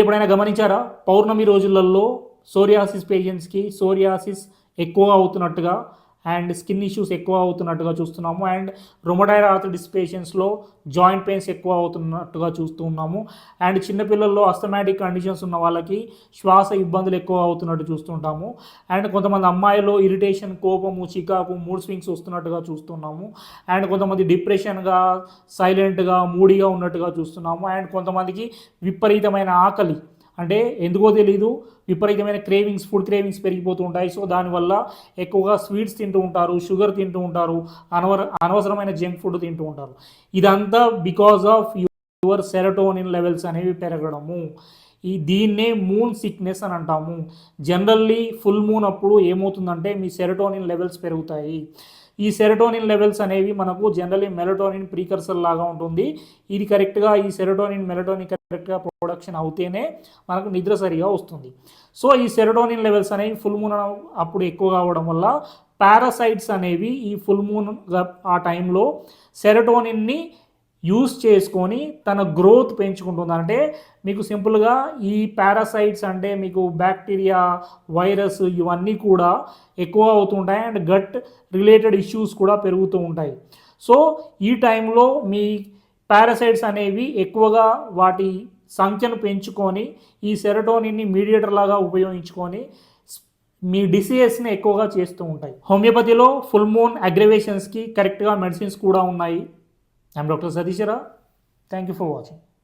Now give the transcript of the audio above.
ఎప్పుడైనా గమనించారా? పౌర్ణమి రోజులలో సోరియాసిస్ పేషెంట్స్కి సోరియాసిస్ ఎక్కువ అవుతున్నట్టుగా అండ్ స్కిన్ ఇష్యూస్ ఎక్కువ అవుతున్నట్టుగా చూస్తున్నాము. అండ్ రొమటైడ్ ఆర్థడిస్ పేషెంట్స్లో జాయింట్ పెయిన్స్ ఎక్కువ అవుతున్నట్టుగా చూస్తూ ఉన్నాము అండ్ చిన్నపిల్లల్లో అస్థమాటిక్ కండిషన్స్ ఉన్న వాళ్ళకి శ్వాస ఇబ్బందులు ఎక్కువ అవుతున్నట్టు చూస్తుంటాము. అండ్ కొంతమంది అమ్మాయిలో ఇరిటేషన్ కోపము చికాకు మూడ్ స్వింగ్స్ వస్తున్నట్టుగా చూస్తున్నాము. అండ్ కొంతమంది డిప్రెషన్గా సైలెంట్గా మూడీగా ఉన్నట్టుగా చూస్తున్నాము. అండ్ కొంతమందికి విపరీతమైన ఆకలి అంటే ఎందుకో తెలీదు. విపరీతమైన క్రేవింగ్స్ ఫుడ్ క్రేవింగ్స్ పెరిగిపోతూ ఉంటాయి. సో దానివల్ల ఎక్కువగా స్వీట్స్ తింటూ ఉంటారు షుగర్ తింటూ ఉంటారు అనవర అనవసరమైన జంక్ ఫుడ్ తింటూ ఉంటారు. ఇదంతా because of your serotonin levels అనేవి పెరగడము. ఈ దీన్నే మూన్ సిక్నెస్ అని అంటాము. జనరల్లీ ఫుల్ మూన్ అప్పుడు ఏమవుతుందంటే మీ సెరటోనిన్ లెవెల్స్ పెరుగుతాయి. ఈ సెరటోనిన్ లెవెల్స్ అనేవి మనకు జనరల్లీ మెలటోనిన్ ప్రీకర్సర్ లాగా ఉంటుంది. ఇది కరెక్ట్గా ఈ సెరటోనిన్ మెలటోనిన్ కరెక్ట్గా ప్రొడక్షన్ అవుతేనే మనకు నిద్ర సరిగా వస్తుంది. సో ఈ సెరటోనిన్ లెవెల్స్ అనేవి ఫుల్ మూన్ అప్పుడు ఎక్కువగా కావడం వల్ల పారాసైట్స్ అనేవి ఈ ఫుల్ మూన్ ఆ టైంలో సెరటోనిన్ని యూస్ చేసుకొని తన గ్రోత్ పెంచుకుంటుంది. అంటే మీకు సింపుల్గా ఈ పారాసైట్స్ అంటే మీకు బ్యాక్టీరియా వైరస్ ఇవన్నీ కూడా ఎక్కువ అవుతుంటాయి అండ్ గట్ రిలేటెడ్ ఇష్యూస్ కూడా పెరుగుతూ ఉంటాయి. సో ఈ టైంలో మీ పారాసైట్స్ అనేవి ఎక్కువగా వాటి సంఖ్యను పెంచుకొని ఈ సెరటోనిన్ని మీడియేటర్ లాగా ఉపయోగించుకొని మీ డిసీజెస్ని ఎక్కువగా చేస్తూ ఉంటాయి. హోమియోపతిలో ఫుల్ మూన్ అగ్రవేషన్స్కి కరెక్ట్గా మెడిసిన్స్ కూడా ఉన్నాయి. I'm Dr. Satish Thank you for watching.